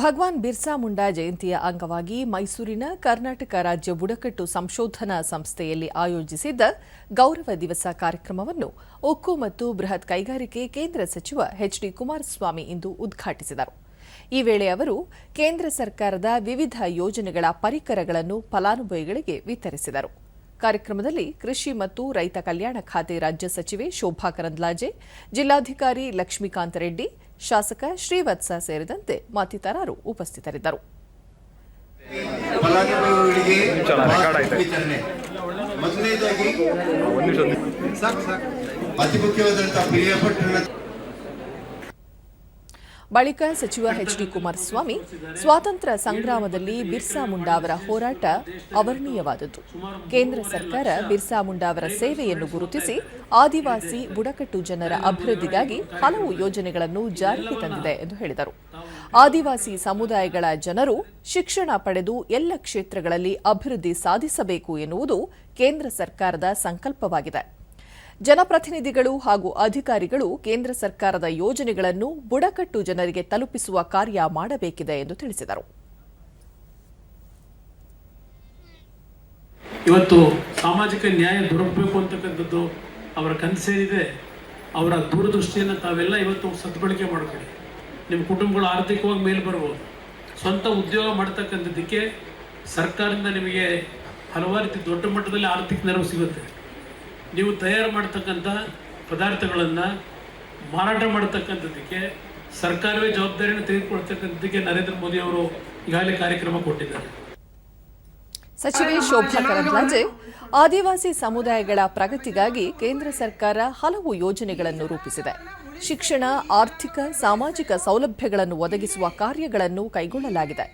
ಭಗವಾನ್ ಬಿರ್ಸಾ ಮುಂಡಾ ಜಯಂತಿಯ ಅಂಗವಾಗಿ ಮೈಸೂರಿನ ಕರ್ನಾಟಕ ರಾಜ್ಯ ಬುಡಕಟ್ಟು ಸಂಶೋಧನಾ ಸಂಸ್ಥೆಯಲ್ಲಿ ಆಯೋಜಿಸಿದ್ದ ಗೌರವ ದಿವಸ ಕಾರ್ಯಕ್ರಮವನ್ನು ಉಕ್ಕು ಮತ್ತು ಬೃಹತ್ ಕೈಗಾರಿಕೆ ಕೇಂದ್ರ ಸಚಿವ ಎಚ್ಡಿ ಕುಮಾರಸ್ವಾಮಿ ಇಂದು ಉದ್ಘಾಟಿಸಿದರು. ಈ ವೇಳೆ ಅವರು ಕೇಂದ್ರ ಸರ್ಕಾರದ ವಿವಿಧ ಯೋಜನೆಗಳ ಪರಿಕರಗಳನ್ನು ಫಲಾನುಭವಿಗಳಿಗೆ ವಿತರಿಸಿದರು. ಕಾರ್ಯಕ್ರಮದಲ್ಲಿ ಕೃಷಿ ಮತ್ತು ರೈತ ಕಲ್ಯಾಣ ಖಾತೆ ರಾಜ್ಯ ಸಚಿವೆ ಶೋಭಾ ಕರಂದ್ಲಾಜೆ, ಜಿಲ್ಲಾಧಿಕಾರಿ ಲಕ್ಷ್ಮೀಕಾಂತ ರೆಡ್ಡಿ ಶಾಸಕ ಶ್ರೀವತ್ಸ ಸೇರಿದಂತೆ ಮತ್ತಿತರರು ಉಪಸ್ಥಿತರಿದ್ದರು. ಮೊದಲನೇದಾಗಿ ಬಳಿಕ ಸಚಿವ ಎಚ್ಡಿ ಕುಮಾರಸ್ವಾಮಿ ಸ್ವಾತಂತ್ರ್ಯ ಸಂಗ್ರಾಮದಲ್ಲಿ ಬಿರ್ಸಾ ಮುಂಡಾ ಅವರ ಹೋರಾಟ ಅವರ್ಣೀಯವಾದದ್ದು. ಕೇಂದ್ರ ಸರ್ಕಾರ ಬಿರ್ಸಾ ಮುಂಡಾ ಅವರ ಸೇವೆಯನ್ನು ಗುರುತಿಸಿ ಆದಿವಾಸಿ ಬುಡಕಟ್ಟು ಜನರ ಅಭಿವೃದ್ಧಿಗಾಗಿ ಹಲವು ಯೋಜನೆಗಳನ್ನು ಜಾರಿಗೆ ತಂದಿದೆ ಎಂದು ಹೇಳಿದರು. ಆದಿವಾಸಿ ಸಮುದಾಯಗಳ ಜನರು ಶಿಕ್ಷಣ ಪಡೆದು ಎಲ್ಲ ಕ್ಷೇತ್ರಗಳಲ್ಲಿ ಅಭಿವೃದ್ಧಿ ಸಾಧಿಸಬೇಕು ಎನ್ನುವುದು ಕೇಂದ್ರ ಸರ್ಕಾರದ ಸಂಕಲ್ಪವಾಗಿದೆ. ಜನಪ್ರತಿನಿಧಿಗಳು ಹಾಗೂ ಅಧಿಕಾರಿಗಳು ಕೇಂದ್ರ ಸರ್ಕಾರದ ಯೋಜನೆಗಳನ್ನು ಬುಡಕಟ್ಟು ಜನರಿಗೆ ತಲುಪಿಸುವ ಕಾರ್ಯ ಮಾಡಬೇಕಿದೆ ಎಂದು ತಿಳಿಸಿದರು. ಇವತ್ತು ಸಾಮಾಜಿಕ ನ್ಯಾಯ ದೊರಕಬೇಕು ಅಂತಕ್ಕಂಥದ್ದು ಅವರ ಕನಸೇನಿದೆ ಅವರ ದೂರದೃಷ್ಟಿಯನ್ನು ತಾವೆಲ್ಲ ಇವತ್ತು ಸದ್ಬಳಕೆ ಮಾಡ್ಕೊಳ್ಳಿ. ನಿಮ್ಮ ಕುಟುಂಬಗಳು ಆರ್ಥಿಕವಾಗಿ ಮೇಲೆ ಬರ್ಬೋದು. ಸ್ವಂತ ಉದ್ಯೋಗ ಮಾಡ್ತಕ್ಕಂಥದ್ದಕ್ಕೆ ಸರ್ಕಾರದಿಂದ ನಿಮಗೆ ಹಲವಾರು ರೀತಿ ದೊಡ್ಡ ಮಟ್ಟದಲ್ಲಿ ಆರ್ಥಿಕ ನೆರವು ಸಿಗುತ್ತೆ. ನೀವು ತಯಾರು ಮಾಡ್ತಕ್ಕಂಥ ಪದಾರ್ಥಗಳನ್ನು ಮಾರಾಟ ಮಾಡ್ತಕ್ಕಂಥದ್ದಕ್ಕೆ ಸರ್ಕಾರವೇ ಜವಾಬ್ದಾರಿಯನ್ನು ತೆಗೆದುಕೊಳ್ತಕ್ಕಂಥದ್ದಕ್ಕೆ ನರೇಂದ್ರ ಮೋದಿ ಅವರು ಈಗಾಗಲೇ ಕಾರ್ಯಕ್ರಮ ಕೊಟ್ಟಿದ್ದಾರೆ. ಸಚಿವೆ ಶೋಭಾ ಕರಂದ್ಲಾಜೆ ಆದಿವಾಸಿ ಸಮುದಾಯಗಳ ಪ್ರಗತಿಗಾಗಿ ಕೇಂದ್ರ ಸರ್ಕಾರ ಹಲವು ಯೋಜನೆಗಳನ್ನು ರೂಪಿಸಿದೆ. ಶಿಕ್ಷಣ, ಆರ್ಥಿಕ, ಸಾಮಾಜಿಕ ಸೌಲಭ್ಯಗಳನ್ನು ಒದಗಿಸುವ ಕಾರ್ಯಗಳನ್ನು ಕೈಗೊಳ್ಳಲಾಗಿದೆ.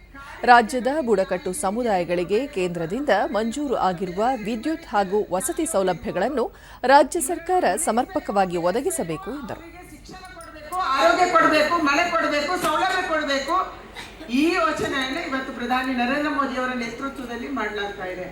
ರಾಜ್ಯದ ಬುಡಕಟ್ಟು ಸಮುದಾಯಗಳಿಗೆ ಕೇಂದ್ರದಿಂದ ಮಂಜೂರು ಆಗಿರುವ ವಿದ್ಯುತ್ ಹಾಗೂ ವಸತಿ ಸೌಲಭ್ಯಗಳನ್ನು ರಾಜ್ಯ ಸರ್ಕಾರ ಸಮರ್ಪಕವಾಗಿ ಒದಗಿಸಬೇಕು ಎಂದರು. ಈ ಯೋಚನೆಯನ್ನು ಇವತ್ತು ಪ್ರಧಾನಿ ನರೇಂದ್ರ ಮೋದಿ ಅವರ ನೇತೃತ್ವದಲ್ಲಿ ಮಾಡಲಾಗ್ತಾ ಇದೆ.